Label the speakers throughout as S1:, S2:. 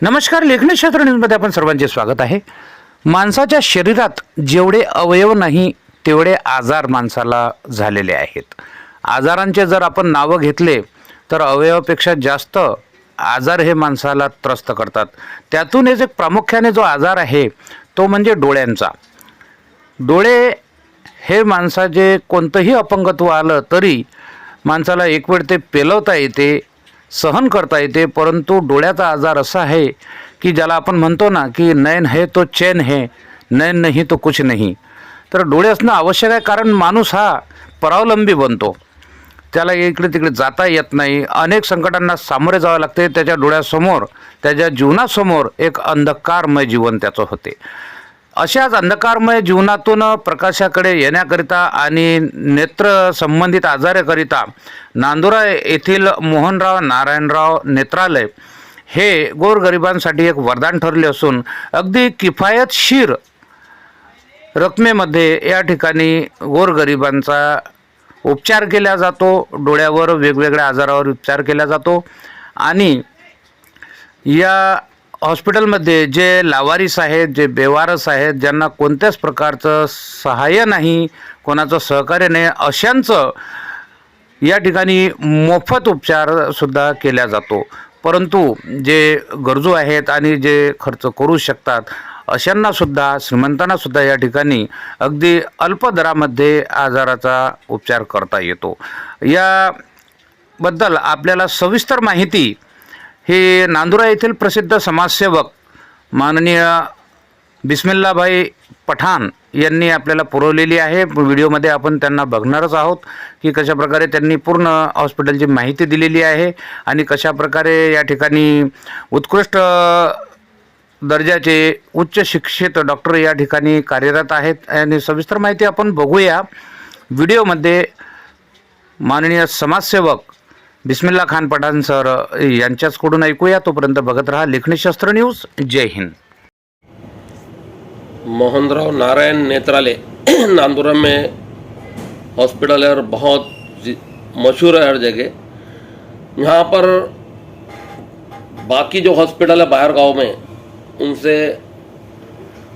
S1: नमस्कार लेखनी न्यूजमध्ये आपण सर्वांचे स्वागत आहे. माणसाच्या शरीरात जेवढे अवयव नाही तेवढे आजार माणसाला झालेले आहेत. आजारांचे जर आपण नावं घेतले तर अवयवापेक्षा जास्त आजार हे माणसाला त्रस्त करतात. त्यातूनच एक प्रामुख्याने जो आजार आहे तो म्हणजे डोळ्यांचा. डोळे हे माणसाचे कोणतंही अपंगत्व आलं तरी माणसाला एक वेळ ते पेलवता येते सहन करता येते परंतु डोळ्याचा आजार असा आहे की ज्याला आपण म्हणतो ना की नयन है तो चैन है नयन नाही तो कुछ नाही. तर डोळे असणं आवश्यक आहे कारण माणूस हा परावलंबी बनतो. त्याला इकडे तिकडे जाता येत नाही. अनेक संकटांना सामोरे जावं लागते. त्याच्या डोळ्यासमोर त्याच्या जीवनासमोर एक अंधकारमय जीवन त्याचं होते. अशाच अंधकारमय जीवनातून प्रकाशाकडे येण्याकरिता आणि नेत्र संबंधित आजाराकरिता नांदुरा येथील मोहनराव नारायणराव नेत्रालय हे गोरगरिबांसाठी एक वरदान ठरले असून अगदी किफायतशीर रकमेमध्ये या ठिकाणी गोरगरिबांचा उपचार केला जातो. डोळ्यावर वेगवेगळ्या आजारावर उपचार केला जातो. आणि या हॉस्पिटलमध्ये जे लावारीस आहेत जे बेवारस आहेत ज्यांना कोणत्याच प्रकारचं सहाय्य नाही कोणाचं सहकार्य नाही अशांचं या ठिकाणी मोफत उपचारसुद्धा केला जातो. परंतु जे गरजू आहेत आणि जे खर्च करू शकतात अशांनासुद्धा श्रीमंतांनासुद्धा या ठिकाणी अगदी अल्प दरामध्ये आजाराचा उपचार करता येतो. याबद्दल आपल्याला सविस्तर माहिती हे नांदुरा येथील प्रसिद्ध समाजसेवक माननीय बिस्मिल्लाभाई पठाण यांनी आपल्याला पुरवलेली आहे. व्हिडिओमध्ये आपण त्यांना बघणारच आहोत की कशाप्रकारे त्यांनी पूर्ण हॉस्पिटलची माहिती दिलेली आहे आणि कशाप्रकारे या ठिकाणी उत्कृष्ट दर्जाचे उच्च शिक्षित डॉक्टर या ठिकाणी कार्यरत आहेत. आणि सविस्तर माहिती आपण बघूया. व्हिडिओमध्ये माननीय समाजसेवक बिस्मिल्ला खान पठाण सर, यांच्याचकडून ऐकूया. तोपर्यंत बघत राहा लेखणी शस्त्र न्यूज़. जय हिंद.
S2: मोहनराव नारायण नेत्रालय नांदुरा में हॉस्पिटल है और बहुत मशहूर है हर जगह। यहाँ पर बाकी जो हॉस्पिटल है बाहर गाँव में, उनसे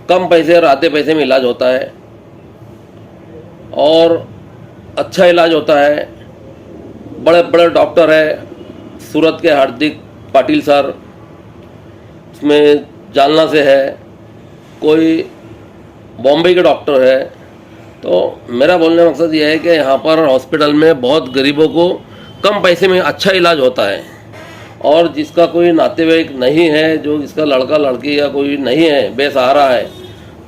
S2: कम पैसे और आधे पैसे में इलाज होता है। और अच्छा इलाज होता है। बड़े बड़े डॉक्टर है, सूरत के हार्दिक पाटिल सर, उसमें जालना से है, कोई बॉम्बे के डॉक्टर है। तो मेरा बोलने का मकसद यह है कि यहाँ पर हॉस्पिटल में बहुत गरीबों को कम पैसे में अच्छा इलाज होता है। और जिसका कोई नातेवाईक नहीं है, जो जिसका लड़का, लड़की या कोई नहीं है, बेसहारा है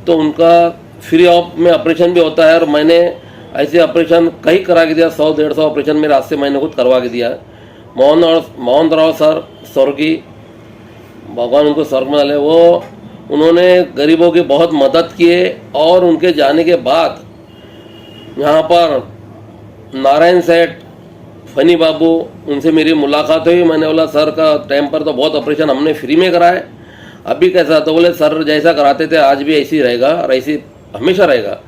S2: तो उनका फ्री ऑफ़ में ऑपरेशन भी होता है। और मैंने ऐसे ऑपरेशन कई करा के दिया, सौ, डेढ़ सौ ऑपरेशन मेरे आज से मैंने खुद करवा के दिया। मोहन और मोहन राव सर, स्वर्गीय, भगवान उनको स्वर्ग में डाले। वो, उन्होंने गरीबों की बहुत मदद किए और उनके जाने के बाद यहाँ पर नारायण सेठ, फनी बाबू, उनसे मेरी मुलाकात हुई। मैंने बोला, सर, का टाइम पर तो बहुत ऑपरेशन हमने फ्री में कराए। अभी कैसा तो बोले, सर, जैसा कराते थे, आज भी ऐसे ही रहेगा और ऐसे हमेशा रहेगा।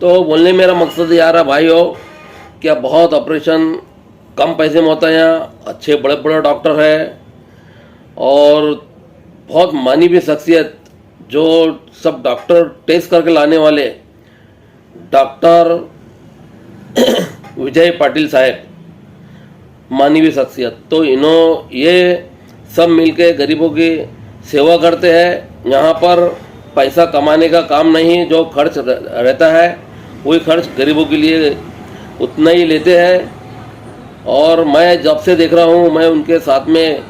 S2: तो बोलने मेरा मकसद यार है, भाई हो क्या बहुत ऑपरेशन कम पैसे में होता है यहाँ, अच्छे बड़े बड़े डॉक्टर है, और बहुत मानी भी शख्सियत, जो सब डॉक्टर टेस्ट करके लाने वाले डॉक्टर विजय पाटिल साहब, मानी भी शख्सियत। तो इन्हों, ये सब मिलके गरीबों की सेवा करते हैं, यहाँ पर पैसा कमाने का काम नहीं जो खर्च रहता है वही खर्च गरीबों के लिए उतना ही लेते हैं। और मैं जब से देख रहा हूँ, मैं उनके साथ में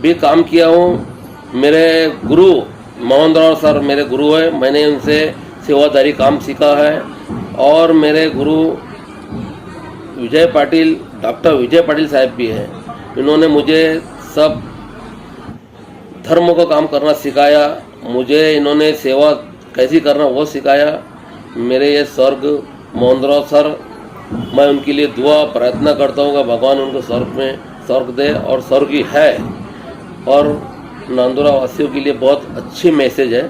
S2: भी काम किया हूँ। मेरे गुरु मोहन राव सर मेरे गुरु हैं। मैंने उनसे सेवादारी काम सीखा है। और मेरे गुरु विजय पाटिल, डॉक्टर विजय पाटिल साहब भी हैं। इन्होंने मुझे सब धर्म का काम करना सिखाया। मुझे इन्होंने सेवा कैसी करना वो सिखाया। मेरे ये स्वर्ग मोहनराव सर, मैं उनके लिए दुआ, प्रार्थना करता हूँ कि भगवान उनको स्वर्ग में स्वर्ग दे और स्वर्ग ही। है और नांदुरा वासियों के लिए बहुत अच्छी मैसेज है।